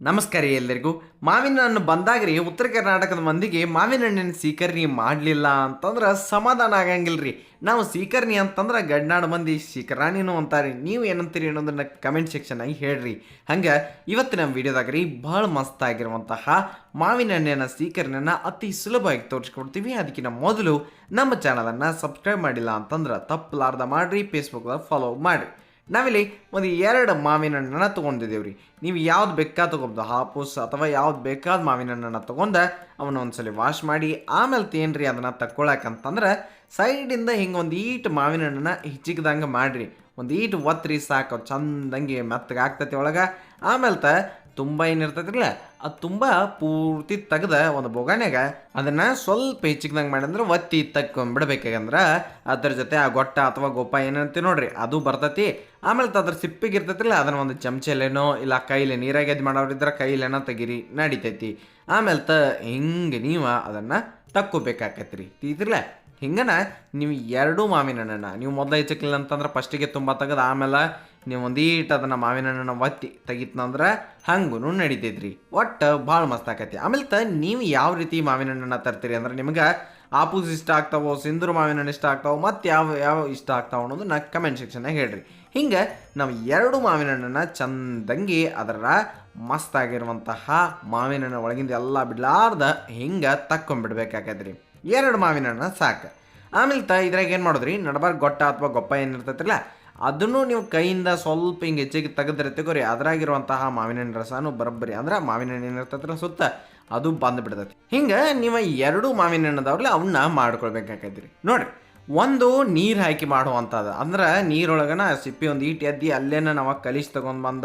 ನಮಸ್ಕಾರ ಎಲ್ಲರಿಗೂ. ಮಾವಿನ ಹಣ್ಣು ಬಂದಾಗ ರೀ ಉತ್ತರ ಕರ್ನಾಟಕದ ಮಂದಿಗೆ ಮಾವಿನ ಹಣ್ಣಿನ ಸೀಕರ್ಣಿ ಮಾಡಲಿಲ್ಲ ಅಂತಂದ್ರೆ ಸಮಾಧಾನ ಆಗಂಗಿಲ್ಲ ರೀ ನಾವು ಸೀಕರ್ಣಿ ಅಂತಂದ್ರೆ ಗಡ್ನಾಡು ಮಂದಿ ಸೀಕರಾಣಿನೂ ಅಂತಾರೆ. ನೀವು ಏನಂತೀರಿ ಅನ್ನೋದನ್ನ ಕಮೆಂಟ್ ಸೆಕ್ಷನಾಗಿ ಹೇಳ್ರಿ. ಹಂಗೆ ಇವತ್ತು ನಮ್ಮ ವಿಡಿಯೋದಾಗ ರೀ ಭಾಳ ಮಸ್ತ್ ಆಗಿರುವಂತಹ ಮಾವಿನ ಹಣ್ಣಿನ ಸೀಕರ್ಣಿಯನ್ನು ಅತಿ ಸುಲಭವಾಗಿ ತೋರಿಸ್ಕೊಡ್ತೀವಿ. ಅದಕ್ಕಿಂತ ಮೊದಲು ನಮ್ಮ ಚಾನಲನ್ನು ಸಬ್ಸ್ಕ್ರೈಬ್ ಮಾಡಿಲ್ಲ ಅಂತಂದ್ರೆ ತಪ್ಪಲಾರ್ದ ಮಾಡ್ರಿ ಫೇಸ್ಬುಕ್ದಾಗ ಫಾಲೋ ಮಾಡಿರಿ. ನಾವಿಲ್ಲಿ ಒಂದು ಎರಡು ಮಾವಿನ ಹಣ್ಣನ್ನು ತೊಗೊಂಡಿದ್ದೇವ್ರಿ. ನೀವು ಯಾವ್ದು ಬೇಕಾದ ತೊಗೊಬೋದು ಹಾಪುಸ್ ಅಥವಾ ಯಾವ್ದು ಬೇಕಾದ ಮಾವಿನ ಹಣ್ಣನ್ನು ತೊಗೊಂಡ ಅವನ್ನ ಒಂದ್ಸಲಿ ವಾಶ್ ಮಾಡಿ, ಆಮೇಲೆ ತೇನ್ರಿ ಅದನ್ನು ತಕ್ಕೊಳಕಂತಂದ್ರೆ ಸೈಡಿಂದ ಹಿಂಗೆ ಒಂದು ಈಟು ಮಾವಿನ ಹಣ್ಣನ್ನು ಹಿಚ್ಚಿಕ್ದಂಗೆ ಮಾಡಿರಿ. ಒಂದು ಈಟು ಒತ್ತರಿ ಸಾಕು, ಚಂದಂಗೆ ಮೆತ್ತಗೆ ಆಗ್ತೈತಿ ಒಳಗೆ. ಆಮೇಲೆ ತ ತುಂಬ ಏನಿರ್ತೈತಿರಲ್ಲ ಅದು ತುಂಬ ಪೂರ್ತಿ ತೆಗ್ದ ಒಂದು ಬೊಗಾನ್ಯಾಗ ಅದನ್ನು ಸ್ವಲ್ಪ ಹೆಚ್ಚಿಗ್ದಂಗೆ ಮಾಡಂದ್ರೆ ಒತ್ತಿ ತಕ್ಕೊಂಬಿಡ್ಬೇಕಾಗಂದ್ರೆ ಅದ್ರ ಜೊತೆ ಆ ಗೊಟ್ಟ ಅಥವಾ ಗೊಪ್ಪ ಏನಂತ ನೋಡ್ರಿ, ಅದು ಬರ್ತೈತಿ. ಆಮೇಲೆ ಅದ್ರ ಸಿಪ್ಪಿಗೆ ಇರ್ತೈತಿಲ್ಲ ಅದನ್ನ ಒಂದು ಚಮಚಲೇನೋ ಇಲ್ಲ ಕೈಲಿ ನೀರಾಗ ಎದ್ದು ಮಾಡೋರಿದ್ರೆ ಕೈಲೇನೋ ತೆಗಿರಿ, ನಡಿತೈತಿ. ಆಮೇಲೆ ತ ಹಿಂಗೆ ನೀವು ಅದನ್ನು ತಕ್ಕೋಬೇಕಾಕೈತಿ ರೀ ಹಿಂಗನ, ನೀವು ಎರಡೂ ಮಾವಿನ ಹಣ್ಣನ್ನು, ನೀವು ಮೊದಲು ಹೆಚ್ಚಕ್ಲಿಲ್ಲ ಅಂತಂದ್ರೆ ಫಸ್ಟಿಗೆ ತುಂಬ ತೆಗೆದು, ಆಮೇಲೆ ನೀವು ಒಂದೀಟ್ ಅದನ್ನು ಮಾವಿನ ಹಣ್ಣನ್ನು ಒತ್ತಿ ತೆಗಿತಂದ್ರೆ ಹಂಗೂ ನಡೀತೈತ್ರಿ. ಒಟ್ಟು ಭಾಳ ಮಸ್ತ್ ಆಕೈತಿ. ಆಮೇಲೆ ತ ನೀವು ಯಾವ ರೀತಿ ಮಾವಿನ ಹಣ್ಣನ್ನು ತರ್ತೀರಿ ಅಂದ್ರೆ ನಿಮ್ಗೆ ಆಪೂಸ್ ಇಷ್ಟ ಆಗ್ತಾವೋ, ಸಿಂಧೂರು ಮಾವಿನ ಹಣ್ಣು ಇಷ್ಟ ಆಗ್ತಾವೋ, ಮತ್ತು ಯಾವ ಯಾವ ಇಷ್ಟ ಆಗ್ತಾವ ಅನ್ನೋದು ನಾ ಕಮೆಂಟ್ ಸೆಕ್ಷನ್ನಾಗ ಹೇಳ್ರಿ. ಹಿಂಗೆ ನಾವು ಎರಡು ಮಾವಿನ ಹಣ್ಣನ್ನು ಚಂದಂಗಿ ಅದರ ಮಸ್ತಾಗಿರುವಂತಹ ಮಾವಿನ ಹಣ್ಣು ಒಳಗಿಂದ ಎಲ್ಲ ಬಿಡ್ಲಾರ್ದ ಹಿಂಗೆ ತಕ್ಕೊಂಬಿಡ್ಬೇಕಾಗೈತ್ರಿ ಎರಡು ಮಾವಿನ ಹಣ್ಣು ಸಾಕು. ಆಮೇಲೆ ತ ಇದ್ರಾಗ ಏನು ಮಾಡೋದ್ರಿ? ನಡಬಾರ್ ಗೊಟ್ಟ ಅಥವಾ ಗೊಪ್ಪ ಏನಿರ್ತೈತಿಲ್ಲ ಅದನ್ನು ನೀವು ಕೈಯಿಂದ ಸ್ವಲ್ಪ ಹಿಂಗೆ ಹೆಚ್ಚಿಗೆ ತೆಗೆದ್ರೆ ತಗೋರಿ, ಅದ್ರಾಗಿರುವಂತಹ ಮಾವಿನ ಹಣ್ಣು ರಸನು ಬರಬ್ಬರಿ. ಅಂದ್ರೆ ಮಾವಿನ ಹಣ್ಣು ಏನಿರ್ತೈತಿಲ್ಲ ಸುತ್ತ, ಅದು ಬಂದು ಬಿಡ್ತೈತಿ. ಹಿಂಗೆ ನೀವು ಎರಡು ಮಾವಿನ ಹಣ್ಣದವ್ರಲ್ಲ ಅವನ್ನ ಮಾಡ್ಕೊಳ್ಬೇಕಾಕೈತ್ರಿ. ನೋಡ್ರಿ, ಒಂದು ನೀರು ಹಾಕಿ ಮಾಡುವಂಥದ್ದು ಅಂದ್ರೆ ನೀರೊಳಗನ ಸಿಪ್ಪಿ ಒಂದು ಈಟಿ ಎದ್ದಿ ಅಲ್ಲೇನ ನಾವು ಕಲಿಸಿ ತಗೊಂಡು ಬಂದ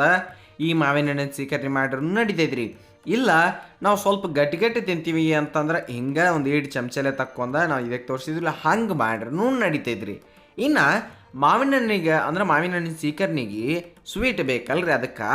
ಈ ಮಾವಿನ ಹಣ್ಣಿನ ಸೀಕರ್ಣಿ ಮಾಡಿದ್ರು ನಡಿತೈತ್ರಿ. ಇಲ್ಲ, ನಾವು ಸ್ವಲ್ಪ ಗಟ್ಟಿ ಗಟ್ಟಿ ತಿಂತೀವಿ ಅಂತಂದ್ರೆ ಹಿಂಗೆ ಒಂದು ಏಳು ಚಮಚಲೆ ತಕ್ಕೊಂಡ ನಾವು ಇದಕ್ಕೆ ತೋರಿಸಿದ್ವಿಲ್ಲ ಹಂಗೆ ಮಾಡ್ರೂ ನಡಿತೈತ್ರಿ. ಇನ್ನು ಮಾವಿನ ಹಣ್ಣಿಗೆ ಅಂದ್ರೆ ಮಾವಿನ ಹಣ್ಣಿನ ಸೀಕರ್ನಿಗೆ ಸ್ವೀಟ್ ಬೇಕಲ್ರಿ ಅದಕ್ಕೆ,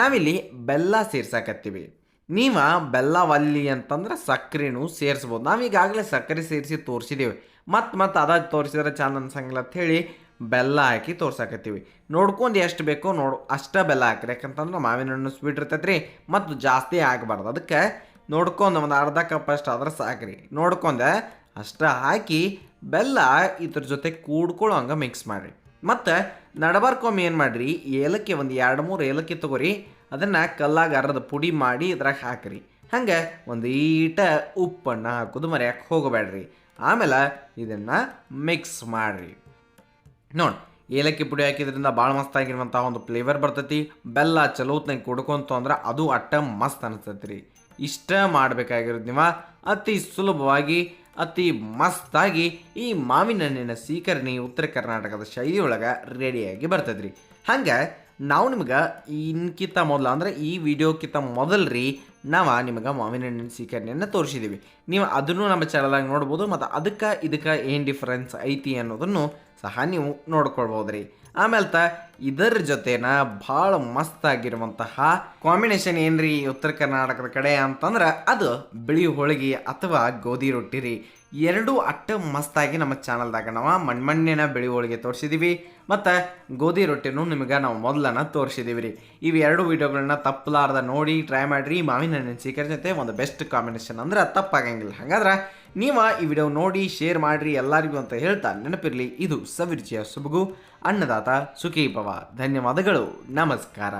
ನಾವಿಲ್ಲಿ ಬೆಲ್ಲ ಸೇರ್ಸಾಕತ್ತೀವಿ. ನೀವು ಬೆಲ್ಲ ಒಲ್ಲಿ ಅಂತಂದ್ರೆ ಸಕ್ಕರೆನೂ ಸೇರಿಸ್ಬೋದು. ನಾವೀಗಾಗಲೇ ಸಕ್ಕರೆ ಸೇರಿಸಿ ತೋರಿಸಿದ್ದೀವಿ ಮತ್ತು ಮತ್ತೆ ಅದಾಗ ತೋರಿಸಿದ್ರೆ ಚಂದ ಅನ್ಸಂಗಿಲ್ಲ ಅಂತ ಹೇಳಿ ಬೆಲ್ಲ ಹಾಕಿ ತೋರ್ಸಾಕತ್ತೀವಿ. ನೋಡ್ಕೊಂಡು ಎಷ್ಟು ಬೇಕೋ ನೋಡು, ಅಷ್ಟೇ ಬೆಲ್ಲ ಹಾಕ್ರಿ. ಯಾಕಂತಂದ್ರೆ ಮಾವಿನ ಹಣ್ಣು ಸ್ವೀಟ್ ಇರ್ತೈತೆ ರೀ ಮತ್ತು ಜಾಸ್ತಿ ಆಗಬಾರ್ದು. ಅದಕ್ಕೆ ನೋಡ್ಕೊಂಡು ಒಂದು ಅರ್ಧ ಕಪ್ ಅಷ್ಟು ಆದ್ರೆ ಸಾಕ್ರಿ. ನೋಡ್ಕೊಂಡೆ ಅಷ್ಟು ಹಾಕಿ ಬೆಲ್ಲ ಇದ್ರ ಜೊತೆ ಕೂಡ್ಕೊಳ್ಳೋ ಹಂಗೆ ಮಿಕ್ಸ್ ಮಾಡಿರಿ. ಮತ್ತು ನಡಬಾರ್ಕೊಮ್ಮೆ ಏನು ಮಾಡಿರಿ, ಏಲಕ್ಕಿ ಒಂದು ಎರಡು ಮೂರು ಏಲಕ್ಕಿ ತೊಗೋರಿ. ಅದನ್ನು ಕಲ್ಲಾಗ ಅರ್ಧ ಪುಡಿ ಮಾಡಿ ಇದ್ರಾಗ ಹಾಕ್ರಿ. ಹಂಗೆ ಒಂದು ಈಟ ಉಪ್ಪನ್ನು ಹಾಕೋದು ಮರೆಯಕ್ಕೆ ಹೋಗಬೇಡ್ರಿ. ಆಮೇಲೆ ಇದನ್ನು ಮಿಕ್ಸ್ ಮಾಡಿರಿ. ನೋಡಿ, ಏಲಕ್ಕಿ ಪುಡಿ ಹಾಕಿದ್ರಿಂದ ಭಾಳ ಮಸ್ತ್ ಆಗಿರುವಂಥ ಒಂದು ಫ್ಲೇವರ್ ಬರ್ತೈತಿ. ಬೆಲ್ಲ ಚಲೋತ್ನಾಗ ಕುಡ್ಕೊಂತು ಅಂದ್ರೆ ಅದು ಅಟ್ಟ ಮಸ್ತ್ ಅನಿಸ್ತೈತಿ ರೀ ಇಷ್ಟ ಮಾಡಬೇಕಾಗಿರೋದು ನೀವು ಅತಿ ಸುಲಭವಾಗಿ, ಅತಿ ಮಸ್ತಾಗಿ ಈ ಮಾವಿನ ಹಣ್ಣಿನ ಸೀಕರಣಿ ಉತ್ತರ ಕರ್ನಾಟಕದ ಶೈಲಿಯೊಳಗೆ ರೆಡಿಯಾಗಿ ಬರ್ತದ್ರಿ ಹಂಗೆ, ನಾವು ನಿಮ್ಗೆ ಇನ್ಕಿಂತ ಮೊದಲು ಅಂದ್ರೆ ಈ ವಿಡಿಯೋಕ್ಕಿಂತ ಮೊದಲು ರೀ ನಾವು ನಿಮಗೆ ಮಾವಿನ ಹಣ್ಣಿನ ಸೀಕರಣೆಯನ್ನು ತೋರಿಸಿದ್ದೀವಿ ನೀವು ಅದನ್ನು ನಮ್ಮ ಚಾನಲಾಗಿ ನೋಡ್ಬೋದು ಮತ್ತು ಅದಕ್ಕೆ ಇದಕ್ಕೆ ಏನು ಡಿಫ್ರೆನ್ಸ್ ಐತಿ ಅನ್ನೋದನ್ನು ಸಹ ನೀವು ನೋಡ್ಕೊಳ್ಬೋದು ರೀ ಆಮೇಲೆ ತ ಇದರ ಜೊತೆನ ಭಾಳ ಮಸ್ತ್ ಆಗಿರುವಂತಹ ಕಾಂಬಿನೇಷನ್ ಏನ್ರಿ ಉತ್ತರ ಕರ್ನಾಟಕದ ಕಡೆ ಅಂತಂದ್ರೆ ಅದು ಬಿಳಿ ಹೋಳಿಗೆ ಅಥವಾ ಗೋಧಿ ರೊಟ್ಟಿ ರೀ. ಎರಡೂ ಅಟ್ಟ ಮಸ್ತಾಗಿ ನಮ್ಮ ಚಾನಲ್ದಾಗ ನಾವು ಮಣ್ಮಣ್ಣಿನ ಬಿಳಿ ಹೋಳಿಗೆ ತೋರಿಸಿದ್ದೀವಿ ಮತ್ತು ಗೋಧಿ ರೊಟ್ಟಿನೂ ನಿಮಗೆ ನಾವು ಮೊದಲನ ತೋರಿಸಿದ್ದೀವಿ ರೀ. ಇವು ಎರಡು ವೀಡಿಯೋಗಳನ್ನ ತಪ್ಪಲಾರ್ದ ನೋಡಿ ಟ್ರೈ ಮಾಡಿರಿ. ಮಾವಿನ ಹಣ್ಣಿನ ಸೀಕರ ಜೊತೆ ಒಂದು ಬೆಸ್ಟ್ ಕಾಂಬಿನೇಷನ್ ಅಂದ್ರೆ ತಪ್ಪಾಗಂಗಿಲ್ಲ. ಹಾಗಾದ್ರೆ ನೀವು ಈ ವಿಡಿಯೋ ನೋಡಿ ಶೇರ್ ಮಾಡಿರಿ, ಎಲ್ಲರಿಗೂ ಅಂತ ಹೇಳ್ತಾ ನೆನಪಿರಲಿ, ಇದು ಸವಿರುಚಿಯ ಸುಬಗು, ಅನ್ನದಾತ ಸುಖೀ ಭವ ಧನ್ಯವಾದಗಳು. ನಮಸ್ಕಾರ.